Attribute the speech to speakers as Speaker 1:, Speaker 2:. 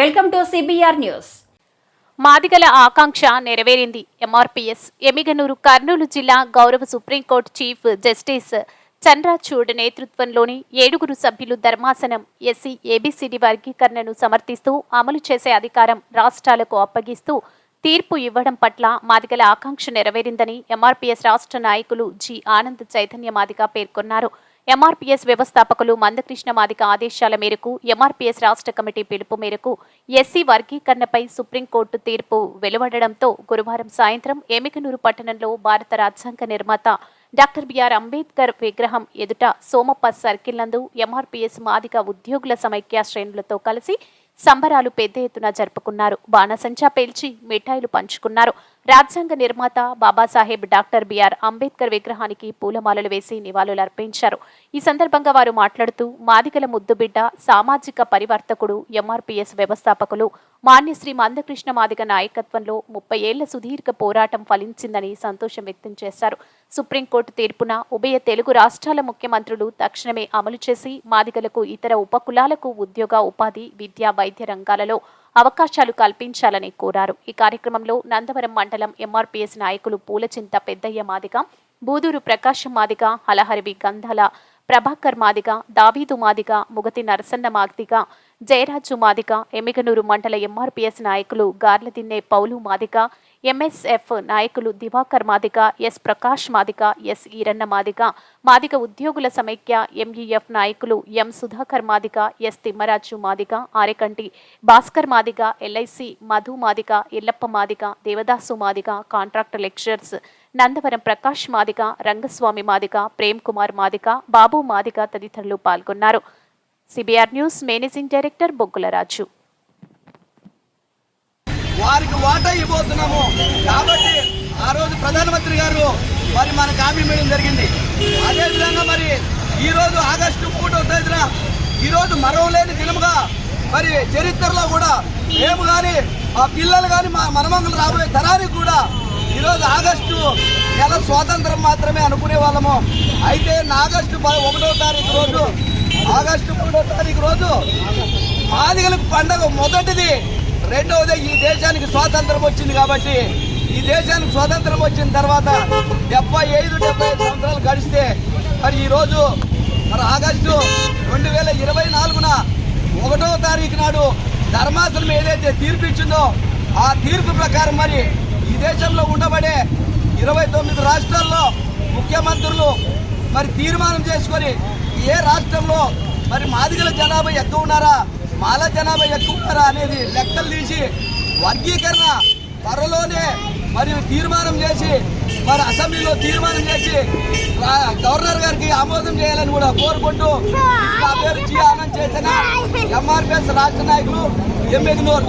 Speaker 1: Welcome to CBR news
Speaker 2: మాదిగల ఆకాంక్ష నెరవేరింది. ఎంఆర్పిఎస్ ఎమిగనూరు కర్నూలు జిల్లా గౌరవ సుప్రీంకోర్టు చీఫ్ జస్టిస్ చంద్రచూడ్ నేతృత్వంలోని ఏడుగురు సభ్యులు ధర్మాసనం ఎస్సీ ఏబీసీడీ వర్గీకరణను సమర్థిస్తూ అమలు చేసే అధికారం రాష్ట్రాలకు అప్పగిస్తూ తీర్పు ఇవ్వడం పట్ల మాదిగల ఆకాంక్ష నెరవేరిందని ఎంఆర్పీఎస్ రాష్ట్ర నాయకులు జి. ఆనంద్ చైతన్య మాదిగ పేర్కొన్నారు. ఎంఆర్పీఎస్ వ్యవస్థాపకులు మందకృష్ణ మాదిక ఆదేశాల మేరకు ఎంఆర్పీఎస్ రాష్ట్ర కమిటీ పిలుపు మేరకు ఎస్సీ వర్గీకరణపై సుప్రీంకోర్టు తీర్పు వెలువడడంతో గురువారం సాయంత్రం ఎమికనూరు పట్టణంలో భారత రాజ్యాంగ నిర్మాత డాక్టర్ బిఆర్ అంబేద్కర్ విగ్రహం ఎదుట సోమప్ప సర్కిల్ నందు ఎంఆర్పీఎస్ మాదిక ఉద్యోగుల సమైక్య శ్రేణులతో కలిసి సంబరాలు పెద్ద ఎత్తున జరుపుకున్నారు. బాణసంచా పేల్చి మిఠాయిలు పంచుకున్నారు. రాజ్యాంగ నిర్మాత బాబాసాహెబ్ డాక్టర్ బిఆర్ అంబేద్కర్ విగ్రహానికి పూలమాలలు వేసి నివాళులు అర్పించారు. ఈ సందర్భంగా వారు మాట్లాడుతూ మాదిగల ముద్దుబిడ్డ సామాజిక పరివర్తకుడు ఎంఆర్పీఎస్ వ్యవస్థాపకులు మాన్యశ్రీ మందకృష్ణ మాదిగ నాయకత్వంలో ముప్పై ఏళ్ళ సుదీర్ఘ పోరాటం ఫలించిందని సంతోషం వ్యక్తం చేశారు. సుప్రీంకోర్టు తీర్పున ఉభయ తెలుగు రాష్ట్రాల ముఖ్యమంత్రులు తక్షణమే అమలు చేసి మాదిగలకు ఇతర ఉపకులాలకు ఉద్యోగ ఉపాధి విద్యా వైద్య రంగాలలో అవకాశాలు కల్పించాలని కోరారు. ఈ కార్యక్రమంలో నందవరం మండలం ఎంఆర్పీఎస్ నాయకులు పూలచింత పెద్దయ్య మాదిగ బూదూరు ప్రకాశం మాదిగ హలహరివి గంధాల ప్రభాకర్ మాదిగ దావీదు మాదిగ ముగతి నరసన్న మాదిగ జయరాజు మాదిగ ఎమిగనూరు మండల ఎంఆర్పీఎస్ నాయకులు గార్లదిన్నే పౌలు మాదిగ ఎంఎస్ఎఫ్ నాయకులు దివాకర్ మాదిగ ఎస్ ప్రకాష్ మాదిగ ఎస్ ఈరన్న మాదిగ మాదిగ ఉద్యోగుల సమైక్య ఎంఈఎఫ్ నాయకులు M Sudhakar Madiga S Thimmaraju Madiga Arekanti Bhaskar Madiga LIC Madhu Madiga Yellappa Madiga Devadasu Madiga contract lecturers Nandavaram Prakash Madiga Rangaswamy Madiga Prem Kumar Madiga Babu Madiga తదితరులు పాల్గొన్నారు. CBR news managing director బొగ్గుల రాజు
Speaker 3: వారికి వాటా ఇవ్వబోతున్నాము. కాబట్టి ఆ రోజు ప్రధానమంత్రి గారు మరి మనకు హామీ ఇవ్వడం జరిగింది. అదేవిధంగా మరి ఈరోజు ఆగస్టు ఒకటో తేదీన ఈరోజు రోజు మరవలేని దినముగా మరి చరిత్రలో కూడా మేము కానీ మా పిల్లలు కానీ మా మనమంగలు రాబోయే తరానికి కూడా ఈరోజు ఆగస్టు నెల స్వాతంత్రం మాత్రమే అనుకునే వాళ్ళము. అయితే ఆగస్టు ఒకటో తారీఖు రోజు ఆగస్టు మూడో తారీఖు రోజు మాదిగలకు పండగ మొదటిది. రెండవది ఈ దేశానికి స్వాతంత్రం వచ్చింది కాబట్టి ఈ దేశానికి స్వాతంత్రం వచ్చిన తర్వాత డెబ్బై ఐదు డెబ్బై ఐదు సంవత్సరాలు గడిస్తే మరి ఈరోజు మరి ఆగస్టు రెండు వేల ఇరవై నాలుగున ఒకటో తారీఖు నాడు ధర్మాసనం ఏదైతే తీర్పు ఇచ్చిందో ఆ తీర్పు ప్రకారం మరి ఈ దేశంలో ఉండబడే ఇరవై తొమ్మిది రాష్ట్రాల్లో ముఖ్యమంత్రులు మరి తీర్మానం చేసుకొని ఏ రాష్ట్రంలో మరి మాదిగల జనాభా ఎక్కువ ఉన్నారా మాల జనాభా ఎక్కువ అనేది లెక్కలు తీసి వర్గీకరణ త్వరలోనే మరి తీర్మానం చేసి మరి అసెంబ్లీలో తీర్మానం చేసి గవర్నర్ గారికి ఆమోదం చేయాలని కూడా కోరుకుంటూ నా పేరు జి ఆనంద్ చేసిన ఎంఆర్పిఎస్ రాష్ట్ర నాయకులు ఎమ్మెగ్నూర్